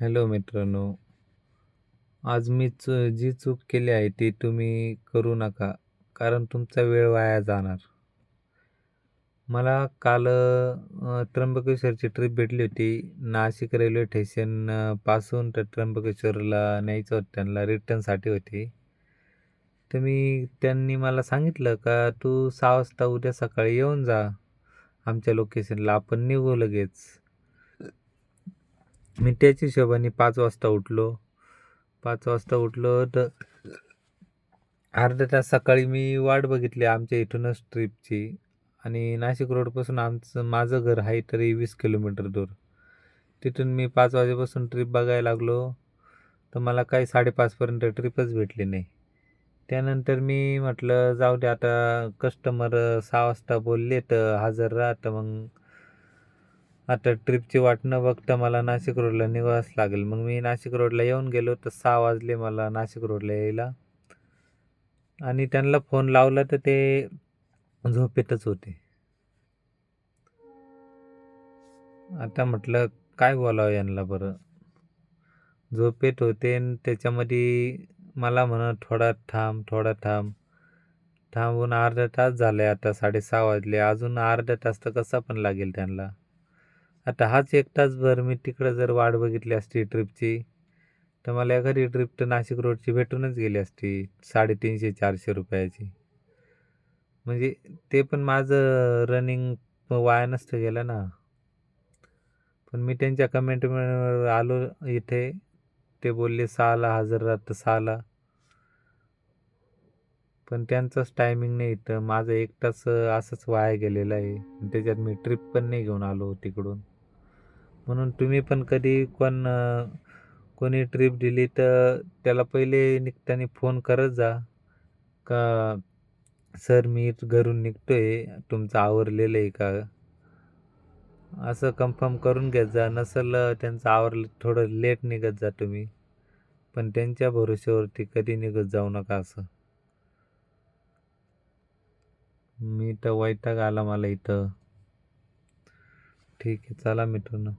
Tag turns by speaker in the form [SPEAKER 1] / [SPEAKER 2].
[SPEAKER 1] Hello मित्रांनो आज मी चु जी चूक केली आहे ती तुम्ही करू नका कारण तुमचा वेळ वाया जाणार. मला काल त्र्यंबकेश्वरची ट्रिप भेटली होती. नाशिक रेल्वे स्टेशनपासून तर त्र्यंबकेश्वरला न्यायचं होतं त्यांना रिटर्नसाठी होती. तर मी त्यांनी मला सांगितलं का तू सहा वाजता उद्या सकाळी येऊन जा. आमच्या लोकेशनला आपण निघू लगेच. मी त्याच हिशोबाने पाच वाजता उठलो. पाच वाजता उठलो तर अर्धा तास सकाळी मी वाट बघितली आमच्या इथूनच ट्रिपची. आणि नाशिक रोडपासून आमचं माझं घर आहे तरी वीस किलोमीटर दूर. तिथून मी पाच वाजेपासून ट्रिप बघायला लागलो. तर मला काही साडेपाचपर्यंत ट्रिपच भेटली नाही. त्यानंतर मी म्हटलं जाऊ दे आता कस्टमर सहा वाजता बोलले तर हजर राहा तर मग आता ट्रिपची वाट न बघता मला नाशिक रोडला निघावंच लागेल. मग मी नाशिक रोडला येऊन गेलो तर सहा वाजले मला नाशिक रोडला यायला. आणि त्यांना फोन लावला तर ते झोपेतच होते. आता म्हटलं काय बोलावं यांना बरं. झोपेत होते आणि त्याच्यामध्ये मला म्हणा थोडा थांब थोडा थांब. थांबून अर्धा तास झाला आहे आता साडेसहा वाजले. अजून अर्धा तास तर कसा पण लागेल त्यांना. आता हाच एक तासभर मी तिकडं जर वाट बघितली असती ट्रिपची तर मला एखादी ट्रिप तर नाशिक रोडची भेटूनच गेली असती साडेतीनशे चारशे रुपयाची. म्हणजे ते पण माझं रनिंग वाया नसतं गेलं ना. पण मी त्यांच्या कमेंटवर आलो इथे ते बोलले सहाला हजर राहतं सहाला. पण त्यांचंच टायमिंग नाही तर माझं एक तास असंच वाया गेलेलं आहे. त्याच्यात मी ट्रिप पण नाही घेऊन आलो तिकडून. म्हणून तुम्ही पण कधी कोण कोणी ट्रिप दिली तर त्याला पहिले निघताना फोन करत जा. का सर मी घरून निघतो आहे तुमचं आवरलेलं आहे का? असं कन्फर्म करून घेत जा. नसेल त्यांचं आवरलं थोडं लेट निघत जा तुम्ही. पण त्यांच्या भरोश्यावरती कधी निघत जाऊ नका असं. मी तर वैताग आला मला इथं. ठीक आहे चला मित्रांनो.